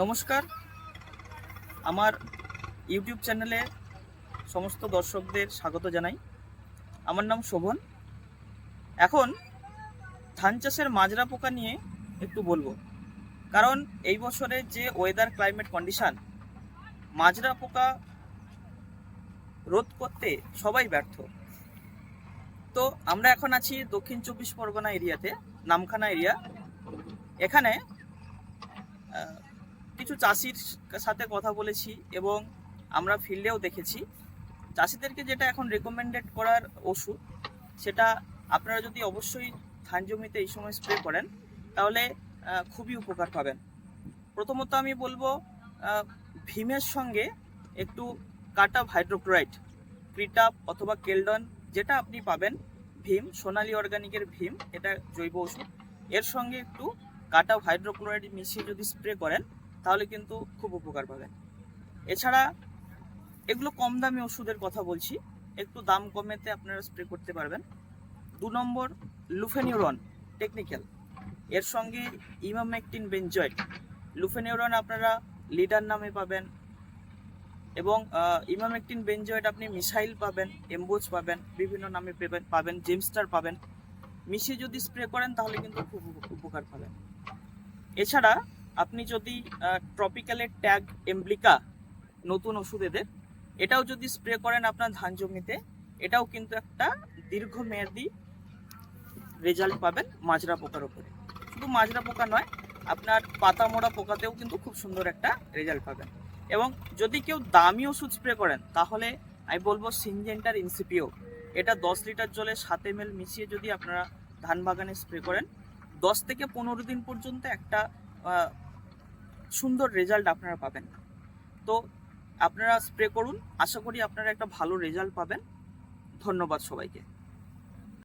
নমস্কার। আমার ইউটিউব চ্যানেলে সমস্ত দর্শকদের স্বাগত জানাই। আমার নাম শোভন। এখন ধান চাষের মাজরা পোকা নিয়ে একটু বলব। কারণ এই বছরে যে ওয়েদার ক্লাইমেট কন্ডিশন মাজরা পোকা রোধ করতে সবাই ব্যর্থ। তো আমরা এখন আছি দক্ষিণ চব্বিশ পরগনা এরিয়াতে, নামখানা এরিয়া। এখানে কিছু চাষির সাথে কথা বলেছি এবং আমরা ফিল্ডেও দেখেছি। চাষিদেরকে যেটা এখন রেকমেন্ডেড করার ওষুধ, সেটা আপনারা যদি অবশ্যই ধান জমিতে এই সময় স্প্রে করেন, তাহলে খুবই উপকার পাবেন। প্রথমত আমি বলব ভীমের সঙ্গে একটু কাটা হাইড্রোক্লোরাইড ক্রিটাপ অথবা কেলডন, যেটা আপনি পাবেন, ভীম, সোনালি অর্গানিকের ভীম, এটা জৈব ওষুধ। এর সঙ্গে একটু কাটা হাইড্রোক্লোরাইড মিশিয়ে যদি স্প্রে করেন তাহলে কিন্তু খুব উপকার পাবেন। এছাড়া এগুলো কম দামি ওষুধের কথা বলছি, একটু দাম কমেতে আপনারা স্প্রে করতে পারবেন। দু নম্বর লুফেনিউরন টেকনিক্যাল এর সঙ্গে ইমামেকটিন বেঞ্জয়েড লুফেনিউরন আপনারা লিডার নামে পাবেন এবং ইমামেকটিন বেঞ্জয়েড আপনি মিসাইল পাবেন, এম্বোজ পাবেন, বিভিন্ন নামে পাবেন পাবেন, জেমস্টার পাবেন। মিশিয়ে যদি স্প্রে করেন তাহলে কিন্তু খুব উপকার পাবেন। এছাড়া আপনি যদি ট্রপিক্যালের ট্যাগ এমব্লিকা নতুন ওষুধ এদের এটাও যদি স্প্রে করেন আপনার ধান জমিতে, এটাও কিন্তু একটা দীর্ঘমেয়াদী রেজাল্ট পাবেন মাজরা পোকার উপরে। শুধু মাজরা পোকা নয়, আপনার পাতা মোড়া পোকাতেও কিন্তু খুব সুন্দর একটা রেজাল্ট পাবেন। এবং যদি কেউ দামি ওষুধ স্প্রে করেন, তাহলে আমি বলব সিনজেন্টার ইনসিপিও এটা দশ লিটার জলে সাত এম মিশিয়ে যদি আপনারা ধান বাগানে স্প্রে করেন, দশ থেকে পনেরো দিন পর্যন্ত একটা সুন্দর রেজাল্ট আপনারা পাবেন। তো আপনারা স্প্রে করুন। আশা করি আপনারা একটা ভালো রেজাল্ট পাবেন। ধন্যবাদ সবাইকে।